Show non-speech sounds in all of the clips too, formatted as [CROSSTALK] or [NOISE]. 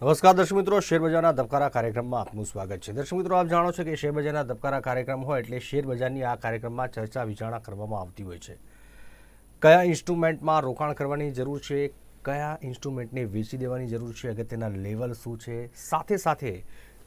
નમસ્કાર દર્શક મિત્રો શેરબજારના ધબકારા કાર્યક્રમમાં આપનું સ્વાગત છે. દર્શક મિત્રો, આપ જાણો છો કે શેરબજારના ધબકારા કાર્યક્રમ હોય એટલે શેરબજારની આ કાર્યક્રમમાં ચર્ચા વિચારણા કરવામાં આવતી હોય છે. કયા ઇન્સ્ટ્રુમેન્ટમાં રોકાણ કરવાની જરૂર છે? કયા ઇન્સ્ટ્રુમેન્ટને વેચી દેવાની જરૂર છે? અગત્યના લેવલ શું છે? સાથે સાથે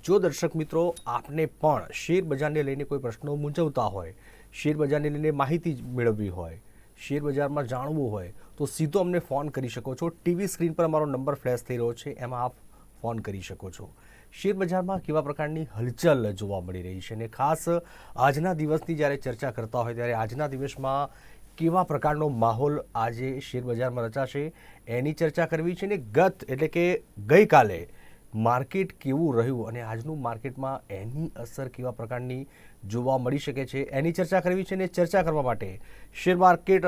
જો દર્શક મિત્રો, આપને પણ શેરબજારને લઈને કોઈ પ્રશ્નો મૂંઝવતા હોય, શેર બજારને લઈને માહિતી મેળવવી હોય શેરબજારમાં જાણવું હોય, તો સીધો અમને ફોન કરી શકો છો. ટીવી સ્ક્રીન પર અમારો નંબર ફ્લેશ થઈ રહ્યો છે. એમાં આપ ફોન કરી શકો છો. શેર બજારમાં કેવા પ્રકારની હલચલ જોવા મળી રહી છે અને ખાસ આજના દિવસની જ્યારે ચર્ચા કરતા હોય ત્યારે આજના દિવસમાં કેવા પ્રકારનો માહોલ આજે શેર બજારમાં રચાશે એની ચર્ચા કરવી છે ને ગત એટલે કે ગઈકાલે માર્કેટ કેવું રહ્યું અને આજનું માર્કેટમાં એની અસર કેવા પ્રકારની જોવા મળી શકે છે એની ચર્ચા કરવી છે અને ચર્ચા કરવા માટે શેર માર્કેટ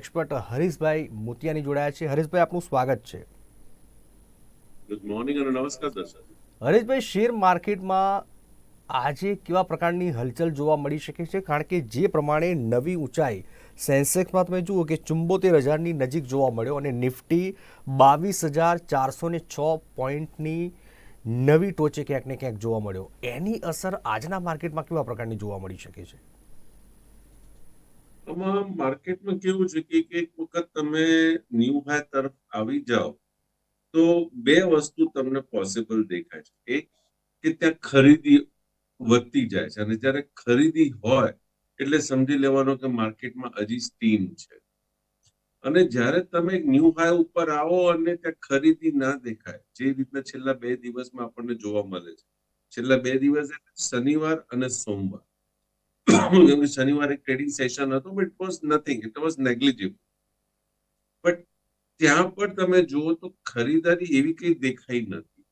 એક્સપર્ટ હરીશભાઈ મોતિયાની જોડાયા છે. હરીશભાઈ, આપનું સ્વાગત છે. ગુડ મોર્નિંગ અને નમસ્કાર દર્શક. હરેશભાઈ શેર માર્કેટમાં આજે કેવા પ્રકારની હલચલ જોવા મળી શકે છે? કારણ કે જે પ્રમાણે નવી ઊંચાઈ સેન્સેક્સમાં તમે જુઓ કે ચુંબોતેર હજારની નજીક જોવા મળ્યો અને નિફ્ટી બાવીસ હજાર ચારસો ને છ પોઈન્ટની નવી ટોચે ક્યાંક ને ક્યાંક જોવા મળ્યો. એની અસર આજના માર્કેટમાં કેવા પ્રકારની જોવા મળી શકે છે? આમાં માર્કેટમાં કેવું છે કે એક વખત તમે ન્યૂ હાઈ તરફ આવી જાઓ તો બે વસ્તુ તમને પોસિબલ દેખાય છે. એક, કે ત્યાં ખરીદી વધતી જાય છે અને જ્યારે ખરીદી હોય, એટલે સમજી લેવાનો કે માર્કેટમાં હજી સ્ટીમ છે. અને જ્યારે તમે એક ન્યૂ હાઈ ઉપર આવો અને ત્યાં ખરીદી ના દેખાય, જે રીતના છેલ્લા બે દિવસમાં આપણને જોવા મળે છે. છેલ્લા બે દિવસ એટલે શનિવાર અને સોમવાર. શનિવારે ટ્રેડિંગ સેશન હતું but it was nothing it was negligible but ત્યાં પણ તમે જુઓ તો ખરીદારી એવી કઈ દેખાઈ નથી.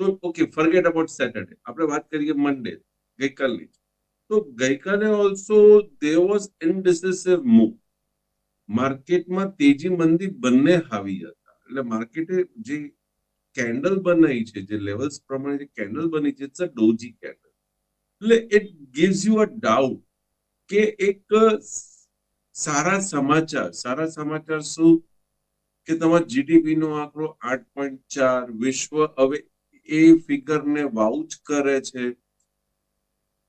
તો ઓકે ફરગેટ અબાઉટ સેટરડે આપણે વાત કરીએ મંડે ગઈકાલની. તો ગઈકાલે also they was indecisive move માર્કેટમાં તેજી મંદી બંને હાવી હતા. એટલે માર્કેટે જે કેન્ડલ બનાવી છે, જે લેવલ્સ પ્રમાણે જે કેન્ડલ બની છે ઇટ્સ અ ડોજી કેન્ડલ એટલે it gives you a doubt કે એક સારા સમાચાર સારા સમાચાર શું કે તમારો જીડીપી નો આંકડો આઠ પોઈન્ટ ચાર વિશ્વ હવે એ ફિગરને વાઉચ કરે છે.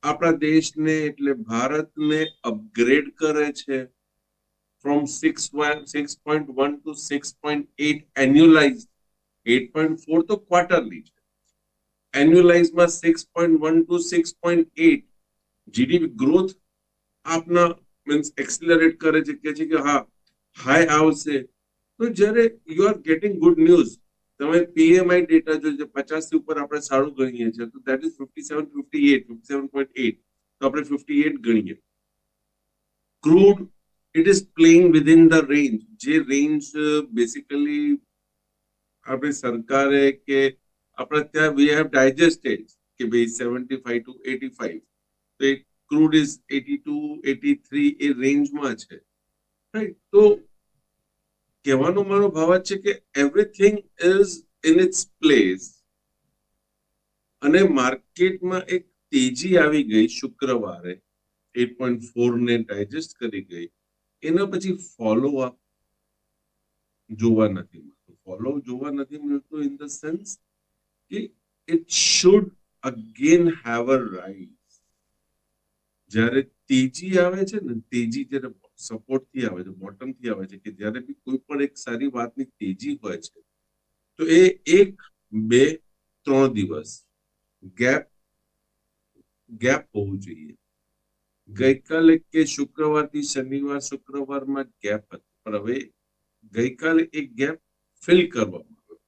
આપણા દેશને એટલે ભારતને અપગ્રેડ કરે છે. From six six point one two six point eight annualise eight point four તો ક્વાર્ટરલી છે. એન્યુલાઇઝમાં six point one two six point eight GDP growth આપના મીન્સ એક્સિલરેટ કરે છે. કે છે કે હા હાઈ આવશે. તો જ્યારે you are getting good news તમે પીએમઆઈ ડેટા જો પચાસથી ઉપર આપણે સારું ગણીએ છીએ, તો that is fifty seven fifty eight fifty seven point eight તો આપણે ફિફ્ટી એટ ગણીએ. Crude it is playing within the range જે રેન્જ બેસિકલી આપણે સરકારે કે આપણે ત્યાં વી હેવ ડાયજેસ્ટેડ કે ભાઈ seventy five to eighty five તો એ crude is eighty two eighty three એ રેન્જમાં છે. રાઈટ તો કહેવાનો મારો ભાવ છે કે everything is in its place અને માર્કેટમાં એક તેજી આવી ગઈ શુક્રવારે એટ પોઈન્ટ ફોર ને ડાયજેસ્ટ કરી ગઈ. એના પછી ફોલો અપ જોવા નથી મળતું. ફોલો જોવા નથી મળતું ઇન ધ સેન્સ કે it should again have a rise જ્યારે તેજી આવે છે ને, તેજી જ્યારે સપોર્ટથી આવે છે બોટમથી આવે છે, કે જ્યારે બી કોઈ પણ એક સારી વાતની તેજી હોય છે, તો એ એક, બે, ત્રણ દિવસ ગેપ ગેપ હોવું જોઈએ. ગઈકાલે કે શુક્રવારથી શનિવાર, શુક્રવારમાં ગેપ હતો, પણ હવે ગઈકાલે એક ગેપ ફિલ કરવામાં આવ્યો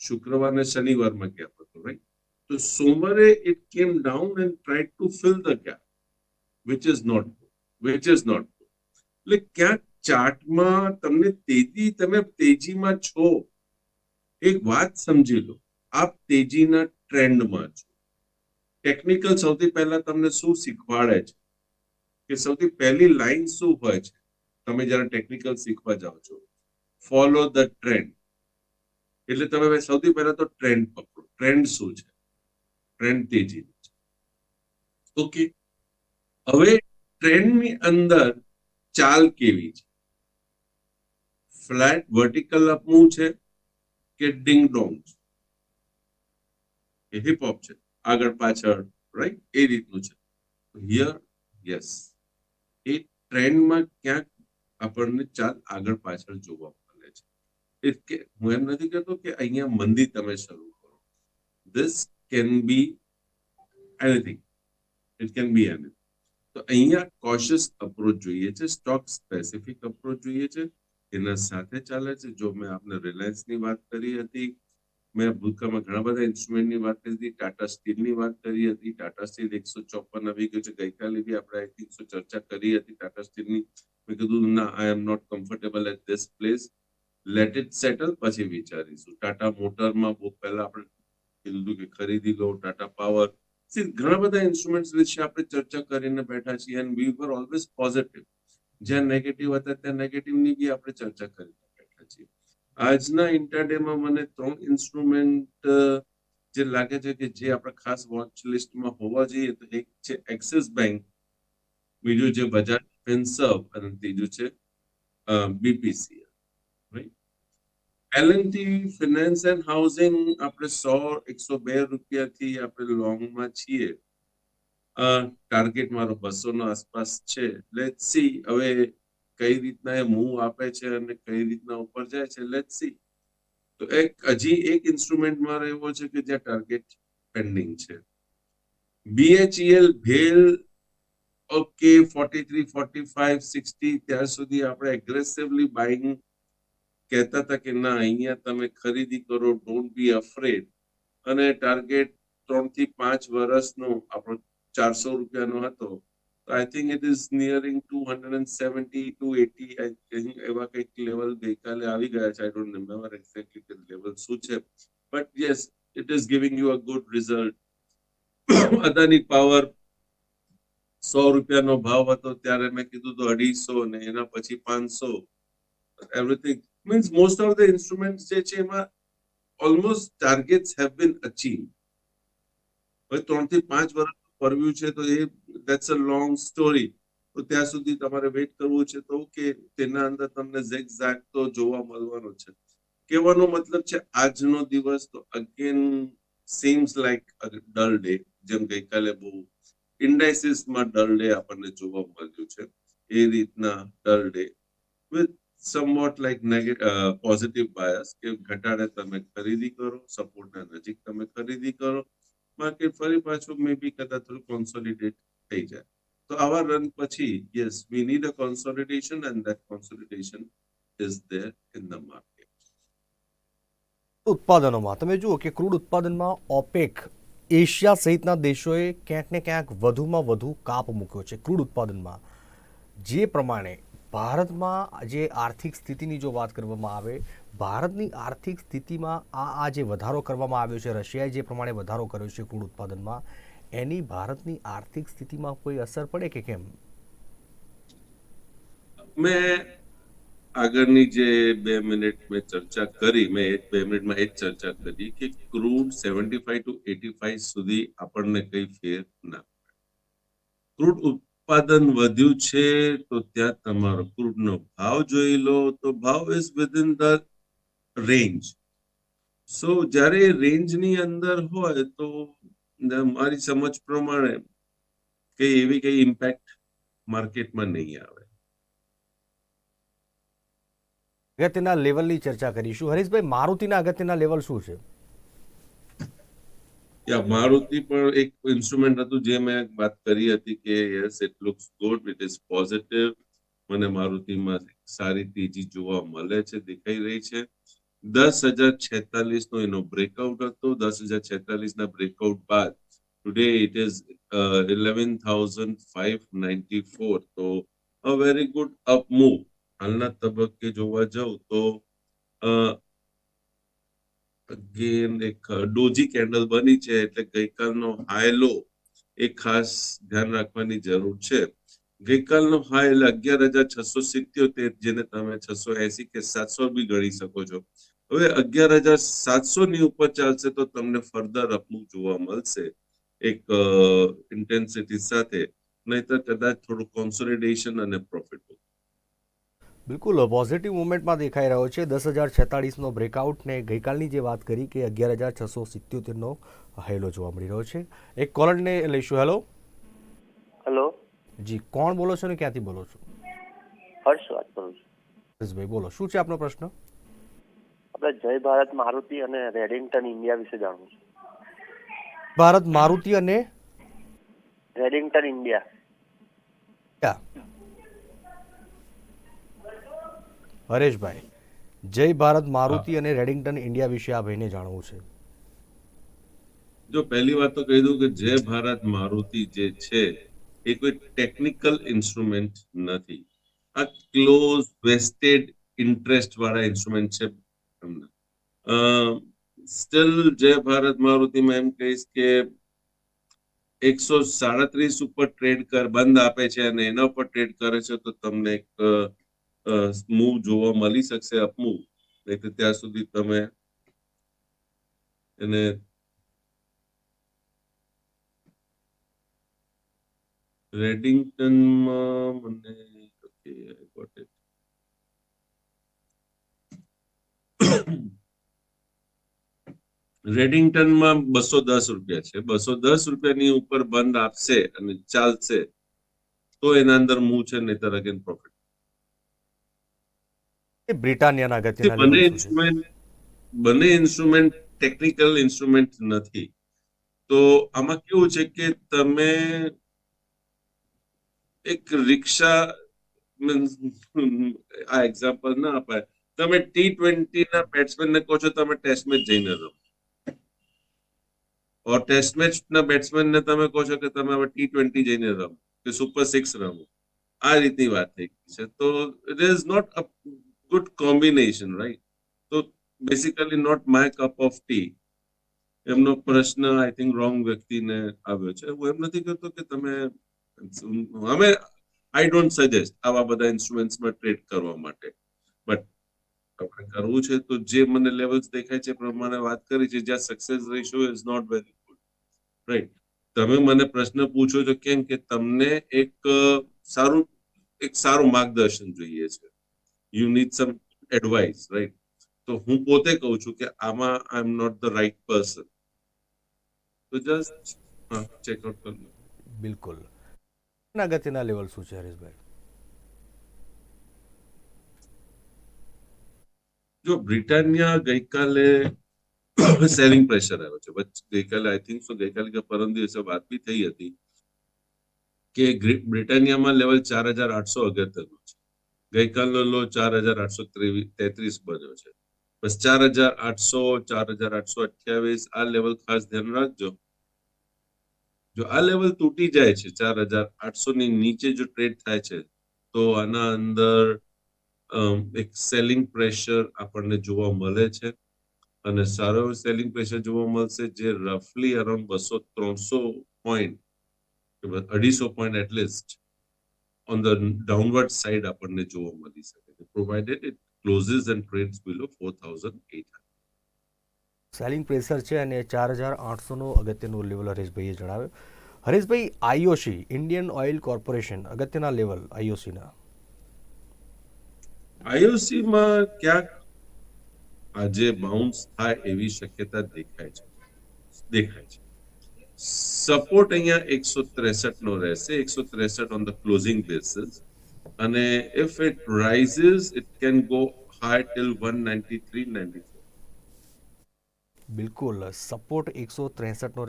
શુક્રવાર ને શનિવારમાં ગેપ હતો રાઈટ તો સોમવારે it came down and try to fill the gap which is not which is not એટલે ક્યાંક ચાર્ટમાં તમને તેજી, તમે તેજીમાં છો. એક વાત સમજી લો, આપ તેજીના ટ્રેન્ડમાં છો. ટેકનિકલ સૌથી પહેલા તમને શું શીખવાડે છે? કે સૌથી પહેલી લાઈન શું હોય છે? તમે જ્યારે ટેકનિકલ શીખવા જાઓ છો. ફોલો ધ ટ્રેન્ડ એટલે તમે સૌથી પહેલા તો ટ્રેન્ડ પકડો. ટ્રેન્ડ શું છે? ટ્રેન્ડ તેજી ઓકે હવે ટ્રેન્ડની અંદર ચાલ કેવી છે? ફ્લેટ વર્ટિકલ અપમૂવ છે કે ડિંગ ડોંગ એ હિપહોપ છે. આગળ પાછળ રાઈટ એ રીતનું છે. હિયર યસ એ ટ્રેન્ડમાં ક્યાંક આપણને ચાલ આગળ પાછળ જોવા મળે છે. એટલે હું એમ નથી કહેતો કે અહીંયા મંદી તમે શરૂ કરો. This can be anything it can be anything તો અહીંયા કોશિયસ અપ્રોચ જોઈએ છે સ્ટોક સ્પેસિફિક અપ્રોચ જોઈએ છે એના સાથે ચાલે છે. જો મેં આપને રિલાયન્સની વાત કરી હતી મેં ભૂતકાળમાં ઘણા બધા ઇન્સ્ટ્રુમેન્ટની વાત કરી હતી ટાટા સ્ટીલની વાત કરી હતી. ટાટા સ્ટીલ એકસો ચોપન આવી ગયું છે. ગઈકાલે બી આપણે આઈ થિંક ચર્ચા કરી હતી ટાટા સ્ટીલની મેં કીધું ના I am not comfortable at this place let it settle પછી વિચારીશું. ટાટા મોટરમાં બહુ પહેલા આપણે કીધું કે ખરીદી લો ટાટા પાવર See, ઘણા બધા ઇન્સ્ટ્રુમેન્ટ્સ વિશે આપણે ચર્ચા કરીને બેઠા છીએ and we were always positive જ્યાં નેગેટિવ હતા, ત્યાં નેગેટિવની બી આપણે ચર્ચા કરીને બેઠા છીએ. આજના ઇન્ટરડેમાં મને ત્રણ ઇન્સ્ટ્રુમેન્ટ જે લાગે છે કે જે આપણે ખાસ વોચ લિસ્ટમાં હોવા જોઈએ. તો એક છે એક્સિસ બેંક બીજું છે બજાજ ફિનસર્વ અને ત્રીજું છે BPC LNT finance and housing આપણે સો, એકસો બે રૂપિયાથી આપણે લોંગમાં છીએ. ટાર્ગેટ મારો બસો નો આસપાસ છે. લેટ સી હવે કઈ રીતના એ મૂવ આપે છે અને કઈ રીતના ઉપર જાય છે લેટ સી તો એક, હજી એક ઇન્સ્ટ્રુમેન્ટ મારો એવો છે કે જ્યાં ટાર્ગેટ પેન્ડિંગ છે. BHEL bhel okay forty three forty five sixty ત્યાં સુધી આપણે એગ્રેસિવલી બાઇંગ કહેતા હતા કે, ના, અહીંયા તમે ખરીદી કરો ડોન્ટ બી અફ્રેડ અને ટાર્ગેટ ત્રણથી પાંચ વર્ષનો આપણો ચારસો રૂપિયાનો હતો. I think it is nearing two hundred and seventy two eighty એવા કંઈક લેવલ ગઈકાલે આવી ગયા છે. I don't remember exactly level શું છે. But yes it is giving you a good result Adani power સો રૂપિયાનો ભાવ હતો. ત્યારે મેં કીધું તો અઢીસો ને એના પછી પાંચસો. Everything means most of the instruments જે છે એમાં almost targets have been achieve હવે ત્રણથી પાંચ વર્ષ પરવ્યું છે, તો એ દેટ્સ અ લોંગ સ્ટોરી તો ત્યાં સુધી તમારે વેઇટ કરવું છે તો કે તેના અંદર તમને ઝેક ઝેક તો જોવા મળવાનો છે. કહેવાનો મતલબ છે આજનો દિવસ તો again seems like dull day જેમ ગઈકાલે બહુ ઇન્ડાઇસિસમાં ડલ ડે આપણને જોવા મળ્યું છે. એ રીતના dull day with somewhat like positive bias કે ઘટાડે તમે ખરીદી કરો, સપોર્ટના નજીક તમે ખરીદી કરો માર્કેટ ફરી પાછું મે બી કદાચ થોડું કોન્સોલિડેટ થઈ જાય. તો આવા રન પછી yes we need a consolidation and that consolidation is there in the market ઉત્પાદનોમાં, તમે જુઓ કે ક્રૂડ ઉત્પાદનમાં ઓપેક એશિયા સહિતના દેશોએ ક્યાંક ને ક્યાંક વધુમાં વધુ કાપ મૂક્યો છે ક્રૂડ ઉત્પાદનમાં. જે પ્રમાણે ભારતમાં જે આર્થિક સ્થિતિની જો વાત કરવામાં આવે, ભારતની આર્થિક સ્થિતિમાં આ આ જે વધારો કરવામાં આવ્યો છે, રશિયાએ જે પ્રમાણે વધારો કર્યો છે ક્રૂડ ઉત્પાદનમાં, એની ભારતની આર્થિક સ્થિતિમાં કોઈ અસર પડે કે કેમ? મેં આગળની જે બે મિનિટ મેં ચર્ચા કરી, મેં એક બે મિનિટમાં એ જ ચર્ચા કરી કે crude seventy five to eighty five સુધી આપણને કઈ ફેર ના ક્રૂડ ઉત્પાદન વધ્યું છે, તો ત્યાં તમારો ક્રૂડનો ભાવ જોઈ લો. તો ભાવ is within the range so જ્યારે રેન્જની અંદર હોય, તો મારી સમજ પ્રમાણે કઈ એવી કઈ ઇમ્પેક્ટ માર્કેટમાં નહીં આવે. અગત્યના લેવલની ચર્ચા કરીશું. હરીશભાઈ, મારુતિના અગત્યના લેવલ શું છે? યા મારુતિ પણ એક ઇન્સ્ટ્રુમેન્ટ હતું જે મેં વાત કરી હતી કે yes it looks good it is positive મને મારુતિમાં સારી તેજી જોવા મળે છે, દેખાઈ રહી છે. દસ હજાર છેતાલીસ નો એનો બ્રેકઆઉટ હતો. દસ હજાર છેતાલીસ ના બ્રેકઆઉટ બાદ today it is eleven thousand five ninety four તો a very good up move હાલના તબક્કે જોવા જાઉં તો અગેન એક ડોજી કેન્ડલ બની છે એટલે ગઈકાલનો હાઈ લો એ ખાસ ધ્યાન રાખવાની જરૂર છે. ગઈકાલનો એટલે અગિયાર હજાર છસો સિત્યોતેર, જેને તમે છસો એસી કે સાતસો બી ગણી શકો છો. હવે અગિયાર હજાર સાતસો ની ઉપર ચાલશે તો તમને ફર્ધર અપમૂવ જોવા મળશે એક ઇન્ટેન્સિટી સાથે. નહીતર કદાચ થોડું કોન્સોલિડેશન અને પ્રોફિટ બિલકુલ પોઝિટિવ મુવમેન્ટમાં દેખાઈ રહ્યો છે. દસ હજાર છેતાળીસનો બ્રેકઆઉટ ને ગઈકાલની જે વાત કરી કે અગિયાર હજાર છસો સિત્યોતેરનો હેલો જોવા મળી રહ્યો છે. એક કોલરને લઈશું. હેલો હેલો જી કોણ બોલો છો ને ક્યાંથી બોલો છો? હર્ષ વાત કરું છું. હર્ષભાઈ બોલો. શું છે આપનો પ્રશ્ન? આપણે જય ભારત મારુતિ અને રેડિંગ્ટન ઇન્ડિયા વિશે જાણવું છે. ભારત મારુતિ અને? Redington India. ક્યાં? હરેશભાઈ જય ભારત મારુતિ અને રેડિંગ્ટન ઇન્ડિયા વિશે આ ભાઈને જાણવું છે. જો પહેલી વાત તો કહી દઉં કે જય ભારત મારુતિ જે છે એ કોઈ ટેકનિકલ ઇન્સ્ટ્રુમેન્ટ નથી. આ ક્લોઝ વેસ્ટેડ ઇન્ટરેસ્ટ વાળા ઇન્સ્ટ્રુમેન્ટ છે સ્ટીલ જય ભારત મારુતિમાં એમ કહીશ કે એકસો સાડત્રીસ ઉપર ટ્રેડ કર બંધ આપે છે અને એના ઉપર ટ્રેડ કરે છે તો તમને એક મૂવ જોવા મળી શકશે અપમૂવ નહીં તો ત્યાં સુધી તમે એને રેડિંગ્ટનમાં મને ઓકે બસો દસ રૂપિયા છે. બસો દસ રૂપિયાની ઉપર બંધ આપશે અને ચાલશે, તો એના અંદર મૂવ છે નહીતર અગેન પ્રોફિટ એ બ્રિટાનિયાના અગત્યના બંને? ઇન્સ્ટ્રુમેન્ટ બંને ઇન્સ્ટ્રુમેન્ટ ટેકનિકલ ઇન્સ્ટ્રુમેન્ટ નથી. તો આમાં કેવું છે કે તમે એક રિક્ષા આ એક્ઝામ્પલ ના અપાય. તમે ટી ટ્વેન્ટી ના બેટ્સમેન ને કહો છો તમે ટેસ્ટ મેચ જઈને રમો ઓર ટેસ્ટ મેચ ના બેટ્સમેન ને તમે કહો છો કે તમે હવે ટી ટ્વેન્ટી જઈને રમો કે સુપર સિક્સ રમો. આ રીતની વાત થઈ ગઈ છે. તો it is not a combination, right? So basically basically not cup of tea એમનો પ્રશ્ન આઈ થિંક રોંગ વ્યક્તિને આવ્યો છે. હું એમ નથી કહેતો કે તમે અમે આઈ ડોન્ટ સજેસ્ટ આવા બધા ઇન્સ્ટ્રુમેન્ટ્સમાં ટ્રેડ કરવા માટે. બટ આપણે કરવું છે તો જે મને લેવલ્સ દેખાય છે પ્રમાણે વાત કરી છે જ્યાં success ratio is not very good right તમે મને પ્રશ્ન પૂછો છો કેમ કે તમને એક સારું એક સારું માર્ગદર્શન જોઈએ છે. You need some advice right તો હું પોતે કહું છું કે આમાં I am not the right person તો જસ્ટ ચેકઆઉટ કરી લો. બિલકુલ. અગત્યના લેવલ શું છે હરેશભાઈ? જો બ્રિટાનિયા ગઈકાલે સેલિંગ પ્રેશર આવ્યો છે. ગઈકાલે આઈ થિંક સો ગઈકાલે કે પરમ દિવસે વાત બી થઈ હતી કે બ્રિટાનિયામાં લેવલ ચાર હજાર આઠસો અગત્યનો છે. ગઈકાલનો લો ચાર હજાર આઠસો તેત્રીસ બન્યો છે. બસ ચાર હજાર આઠસો, ચાર હજાર આઠસો અઠ્યાવીસ, આ લેવલ ખાસ ધ્યાન રાખજો. જો આ લેવલ તૂટી જાય છે, ચાર હજાર આઠસો ની નીચે જો ટ્રેડ થાય છે, તો આના અંદર એક સેલિંગ પ્રેશર આપણને જોવા મળે છે. અને સારો એવો સેલિંગ પ્રેશર જોવા મળશે જે રફલી અરાઉન્ડ બસો ત્રણસો પોઈન્ટ અઢીસો point at least on the downward side આપણને જોવા મળી શકે છે. Provided it closes and trades below four thousand eight selling pressure છે અને ચાર હજાર આઠસોનો અગત્યનો લેવલ હરેશભાઈએ જણાવ્યો. Hareshbhai IOC Indian Oil Corporation અગત્યના લેવલ આઈઓસીના આઈઓસીમાં ક્યાંક આજે બાઉન્સ થાય એવી શક્યતા દેખાય છે. દેખાય છે. સપોર્ટ અહીંયા એકસો નો રહેશે. એકસો ત્રેસઠ ઓન ધ ક્લોઝિંગ બેસિસ અને if it rises it can go high till one ninety three ninety બિલકુલ. સપોર્ટ એકસો ત્રેસઠનો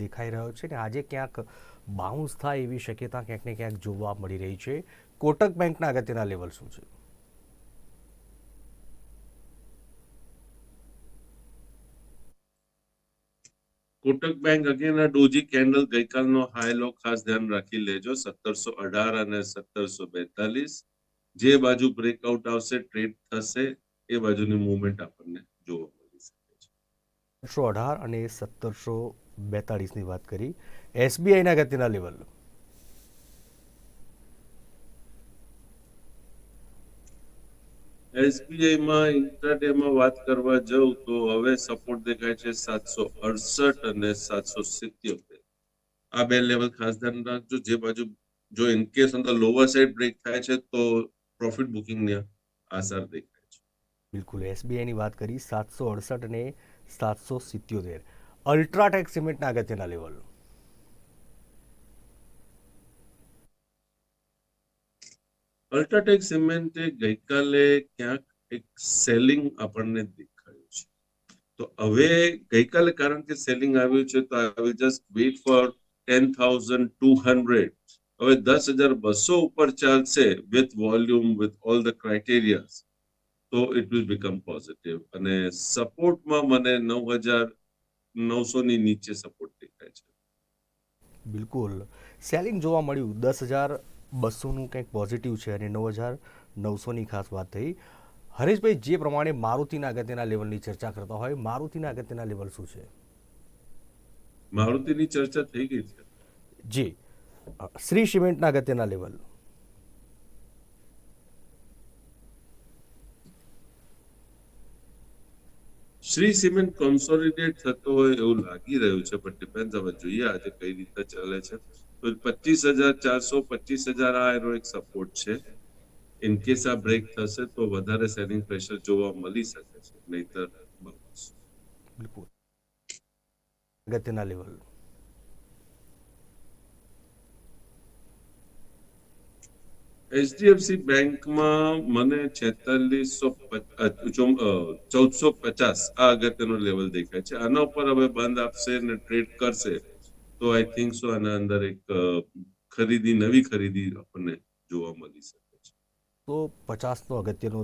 દેખાઈ રહ્યો છે ને આજે ક્યાંક બાઉન્સ થાય એવી શક્યતા ક્યાંક ને ક્યાંક જોવા મળી રહી છે. કોટક બેંકના અગત્યના લેવલ શું છે? Kotak bank again a doji candle ગઈકાલનો high low ખાસ ધ્યાન રાખી લેજો. સત્તરસો અઢાર અને સત્તરસો બેતાલીસ. જે બાજુ બ્રેકઆઉટ આવશે ટ્રેડ થશે, એ બાજુની મુવમેન્ટ આપણને જોવા મળી શકે છે. સત્તરસો અઢાર અને સત્તરસો બેતાલીસની વાત કરી. એસબીઆઈના ગતિના લેવલ એસબીઆઈ માં ઇન્ટ્રાડે વાત કરવા જાઉં તો હવે સપોર્ટ દેખાય છે સાતસો અડસઠ અને સાતસો સિત્યોતેર. આ બે લેવલ ખાસ ધ્યાન રાખજો. જે બાજુ જો in case on lower side break થાય છે તો પ્રોફિટ બુકિંગ આસાર દેખાય છે. બિલકુલ. એસબીઆઈની વાત કરી સાતસો અડસઠ અને સાતસો સિત્યોતેર. અલ્ટ્રાટેક સિમેન્ટના અગત્યના લેવલ અલ્ટ્રાટેક સિમેન્ટે ગઈકાલે ક્યાંક એક સેલિંગ આપણને દેખાયું છે. તો હવે ગઈકાલે કારણ કે સેલિંગ આવ્યું છે, તો I will just wait for ten thousand two hundred હવે દસ હજાર બસો ઉપર ચાલશે with volume with all the criterias તો ઇટ વિલ બીકમ પોઝિટિવ અને સપોર્ટમાં મને નવ હજાર નવસો ની નીચે સપોર્ટ દેખાય છે. બિલકુલ. સેલિંગ જોવા મળ્યું, દસ હજાર બસોનું કંઈક પોઝિટિવ છે અને નવ હજાર નવસોની ખાસ વાત થઈ. હરેશભાઈ જે પ્રમાણે મારુતિના અગત્યના લેવલની ચર્ચા કરતા હોય મારુતિના અગત્યના લેવલ શું છે? મારુતિની ચર્ચા થઈ ગઈ છે. જી. શ્રી સિમેન્ટના અગત્યના લેવલ શ્રી સિમેન્ટ કોન્સોલિડેટ થતો હોય એવું લાગી રહ્યું છે પણ ડિપેન્ડ હવે જોઈએ આજે કઈ રીતે ચાલે છે. તો પચીસ હજાર ચારસો પચીસ હજાર આ એનો એક સપોર્ટ છે. ઇન કેસ આ બ્રેક થશે તો વધારે સેલિંગ પ્રેશર જોવા મળી શકે છે. નહીતર બિલકુલ. અગત્યના લેવલ એચડીએફસી બેંકમાં મને છેતાલીસો ચૌદસો પચાસ આ અગત્યનું લેવલ દેખાય છે. આના ઉપર હવે બંધ આપશે ને ટ્રેડ કરશે. તો આઈ થિંક સો આના અંદર એક ખરીદી નવી ખરીદી આપણને જોવા મળી શકે છે. તો પચાસનો અગત્યનો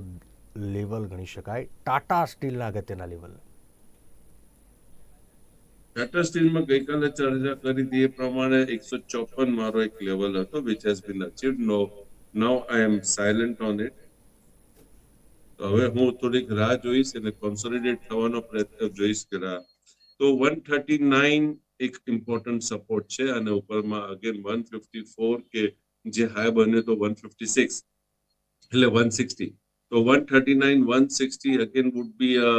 લેવલ ગણી શકાય. ટાટા સ્ટીલના અગત્યના લેવલ. ટાટા સ્ટીલમાં ગઈકાલે ચર્ચા કરી હતી એ પ્રમાણે એકસો ચોપન મારો એક લેવલ હતો which has been achieve no now I am silent on it તો હવે હું થોડીક રાહ જોઈશ અને કોન્સોલિડેટ થવાનો પ્રયત્ન જોઈશ કે રાહ. તો વન થર્ટી નાઇન એક ઇમ્પોર્ટન્ટ સપોર્ટ છે અને ઉપરમાં અગેન વન ફિફ્ટી ફોર કે જે હાઈ બન્યો તો વન ફિફ્ટી સિક્સ એટલે વન સિક્સટી તો one thirty nine one sixty again would be a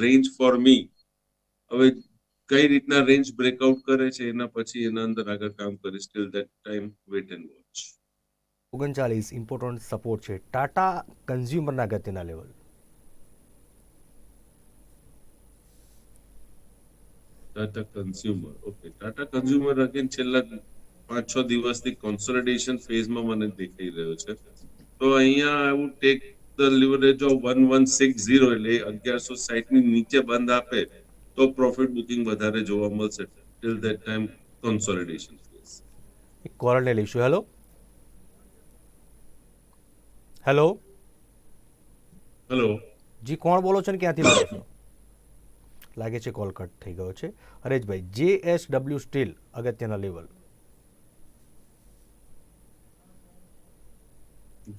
range for me હવે કઈ રીતના રેન્જ બ્રેકઆઉટ કરે છે એના પછી એના અંદર આગળ કામ કરીશ till that time wait and watch ઓગણચાલીસ ઇમ્પોર્ટન્ટ સપોર્ટ છે. ટાટા કન્ઝ્યુમરના અગત્યના level Tata Consumer okay Tata Consumer again છેલ્લા પાંચ છ દિવસથી કોન્સોલિડેશન ફેઝમાં મને દેખાઈ રહ્યો છે. તો અહીંયા I would take the leverage of one one six zero એટલે અગિયારસો સાઈઠની નીચે બંધ આપે તો પ્રોફિટ બુકિંગ વધારે જોવા મળશે. Till that time consolidation phase એક કોલરને લઈશું. હેલો હેલો હેલો જી કોણ બોલો છો ને ક્યાંથી બોલો છો? લાગે છે કોલ કટ થઈ ગયો છે. Hareshbhai J S W steel, અગત્યના લેવલ.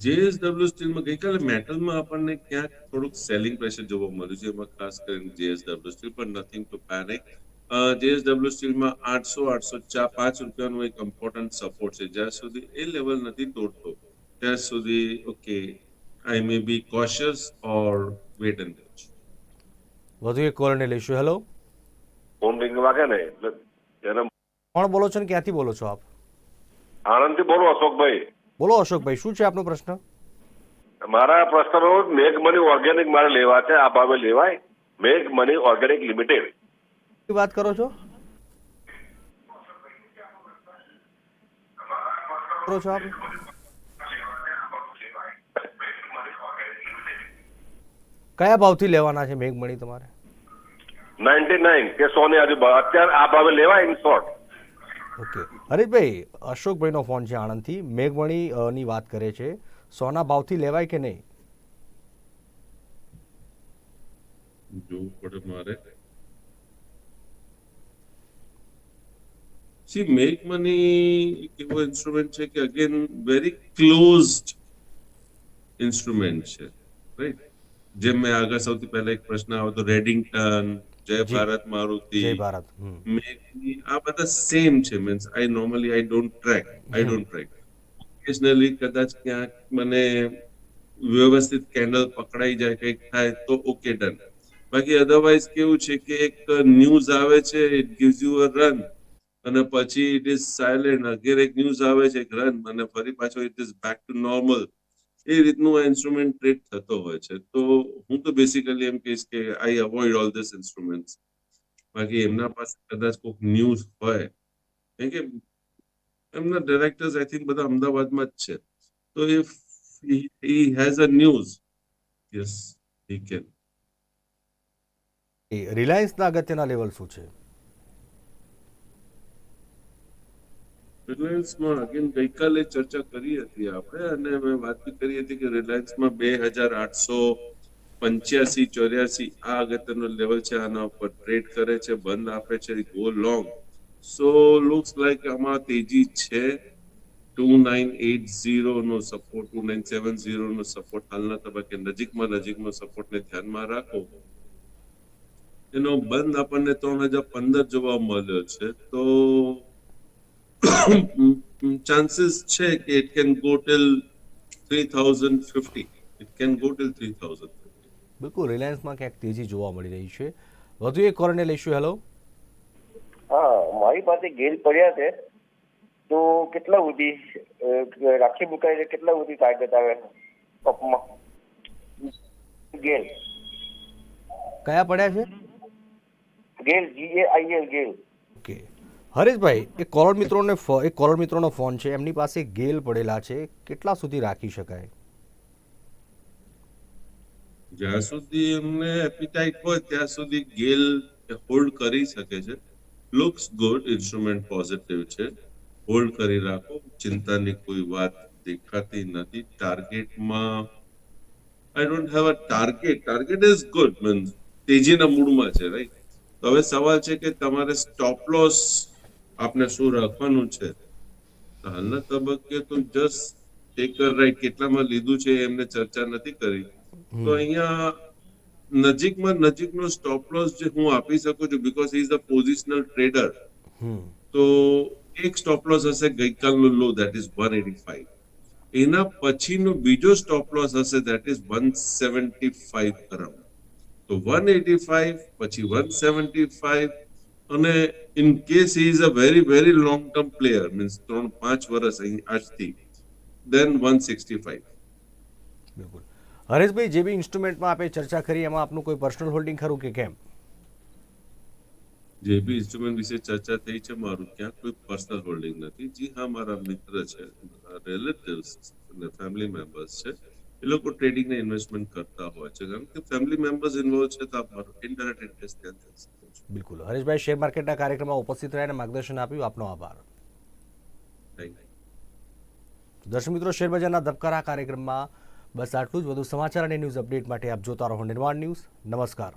જેએસડબલ્યુ સ્ટીલમાં ગઈકાલે મેટલમાં આપણને ક્યાંક થોડુંક સેલિંગ પ્રેશર જોવા મળ્યું છે. એમાં ખાસ કરીને જેએસડબલ્યુ સ્ટીલ પણ નથિંગ ટુ પેનિક જેએસડબલ્યુ સ્ટીલમાં આઠસો આઠસો ચા, પાંચ રૂપિયાનો એક ઇમ્પોર્ટન્ટ સપોર્ટ છે. જ્યાં સુધી એ લેવલ નથી તોડતો, ત્યાં સુધી okay I may be cautious or wait and વધુ એક કોલરને લઈશું. હેલો ફોન રિંગ વાગે ને? એટલે એને કોણ બોલો છો ને? ક્યાંથી બોલો છો આપ? આણંદથી બોલો અશોકભાઈ. બોલો અશોકભાઈ શું છે આપનો પ્રશ્ન? મારા પ્રશ્નો મેઘ મની ઓર્ગેનિક મારે લેવા છે આ ભાવે લેવાય. મેઘ મની ઓર્ગેનિક લિમિટેડ. વાત કરો છો? કરો છો આપ? કયા ભાવથી લેવાના છે મેઘમણી તમારે? નાઇન્ટી નાઇન કે સો ની આજુબાજુ અત્યારે આ ભાવે લેવાય ઇન શોર્ટ ઓકે. હરીશભાઈ અશોકભાઈનો ફોન છે આણંદથી. મેઘમણી ની વાત કરે છે. સોના ભાવથી લેવાય કે નહીં? જોવું પડે મારે. સી મેક મની એવો ઇન્સ્ટ્રુમેન્ટ છે કે અગેન વેરી ક્લોઝડ ઇન્સ્ટ્રુમેન્ટ છે. રાઈટ જેમ મેં આગળ સૌથી પહેલા એક પ્રશ્ન આવતો રેડિંગટન જય ભારત મારુતિ. જય ભારત આ બધા સેમ છે means I normally I don't track I don't track occasionally કદાચ ક્યાંક મને વ્યવસ્થિત કેન્ડલ પકડાઈ જાય કંઈક થાય તો ઓકે ડન બાકી અધરવાઇઝ કેવું છે કે એક ન્યૂઝ આવે છે it gives you a run અને પછી ઇટ ઇઝ સાયલેન્ટ અગેર એક ન્યૂઝ આવે છે એક રન અને ફરી પાછો it is back to normal એ રીતનું આ ઇન્સ્ટ્રુમેન્ટ ટ્રેડ થતો હોય છે. તો હું તો બેસિકલી એમ કહીશ કે I avoid all this instruments બાકી એમના પાસે કદાચ કોઈક ન્યૂઝ હોય, કેમ કે એમના ડિરેક્ટર્સ આઈ થિંક બધા અમદાવાદમાં જ છે. તો if he has a news yes he can રિલાયન્સના અગત્યના લેવલ શું છે? રિલાયન્સમાં અગેન ગઈકાલે ચર્ચા કરી હતી આપણે અને મેં વાત કરી હતી કે રિલાયન્સમાં બે હજાર આઠસો પંચ્યાસી, ચોર્યાસી આ અગત્યનો લેવલ છે, આના ઉપર ટ્રેડ કરે છે, બંધ આપે છે go long so looks like આમાં તેજી છે. ટુ નાઇન એટ ઝીરો નો support two nine seven zero નો સપોર્ટ હાલના તબક્કે નજીકમાં નજીકનો સપોર્ટને ધ્યાનમાં રાખો. એનો બંધ આપણને ત્રણ હજાર પંદર જોવા મળ્યો છે. તો [COUGHS] chances છે કે it can go till 3050 it can go till 3050 બિલકુલ રિલાયન્સમાં ક્યાંક તેજી જોવા મળી રહી છે. વધુ એક કોરને લઈશું હેલો હા મારી પાસે ગેલ પડ્યા છે. તો કેટલા સુધી રાખી મુકાય છે? કેટલા સુધી ટાર્ગેટ આવે કપમાં ગેલ કયા પડ્યા છે? GAIL G A I L GAIL okay. Hareshbhai એક કોલર મિત્રોને એક કોલર મિત્રોનો ફોન છે, એમની પાસે ગેલ પડેલા છે, કેટલા સુધી રાખી શકાય? જ્યાં સુધી એમને એપિટાઇટ હોય, ત્યાં સુધી ગેલ હોલ્ડ કરી શકે છે. લુક્સ ગુડ ઇન્સ્ટ્રુમેન્ટ પોઝિટિવ છે. હોલ્ડ કરી રાખો, ચિંતાની કોઈ વાત દેખાતી નથી. ટાર્ગેટમાં I don't have a target target is good means તેજીના મૂડમાં છે રાઈટ તો હવે સવાલ છે કે તમારે સ્ટોપ લોસ આપને શું રાખવાનું છે? હાલના તબક્કે તો જસ્ટ ટેકર રાઈટ કેટલામાં લીધું છે એમને ચર્ચા નથી કરી. તો અહીંયા નજીકમાં નજીકનો સ્ટોપ લોસ જે હું આપી શકું છું because is a positional trader તો એક સ્ટોપ લોસ હશે ગઈકાલનો low that is one eighty five એના પછીનો બીજો સ્ટોપ લોસ હશે that is one seventy five around તો વન એટી ફાઈવ પછી વન સેવન્ટી ફાઈવ અને in case is a very very long term player means ત્રણ પાંચ વર્ષ અહીં આજથી દેન વન સિક્સટી ફાઈવ બિલકુલ. હરેશભાઈ જે બી ઇન્સ્ટ્રુમેન્ટમાં આપણે ચર્ચા કરી એમાં આપનું કોઈ પર્સનલ હોલ્ડિંગ ખરું કે કેમ? જે બી ઇન્સ્ટ્રુમેન્ટ વિશે ચર્ચા થઈ છે મારું ક્યાં કોઈ પર્સનલ હોલ્ડિંગ નથી. જી હા મારા મિત્ર છે રિલેટિવ્સ અને ફેમિલી મેમ્બર્સ છે. એ લોકો ટ્રેડિંગ ને ઇન્વેસ્ટમેન્ટ કરતા હોય છે. કારણ કે ફેમિલી મેમ્બર્સ ઇન્વોલ્વ છે તો મારો ઇનડાયરેક્ટ ઇન્ટરેસ્ટ ત્યાં થશે બિલકુલ. હરેશભાઈ શેર માર્કેટના કાર્યક્રમમાં ઉપસ્થિત રહ્યા અને માર્ગદર્શન આપ્યું. આપનો આભાર. દર્શક મિત્રો શેરબજારના ધબકારા કાર્યક્રમમાં બસ આટલું જ. વધુ સમાચાર અને ન્યૂઝ અપડેટ માટે આપ જોતા રહો નિર્માણ ન્યૂઝ. નમસ્કાર.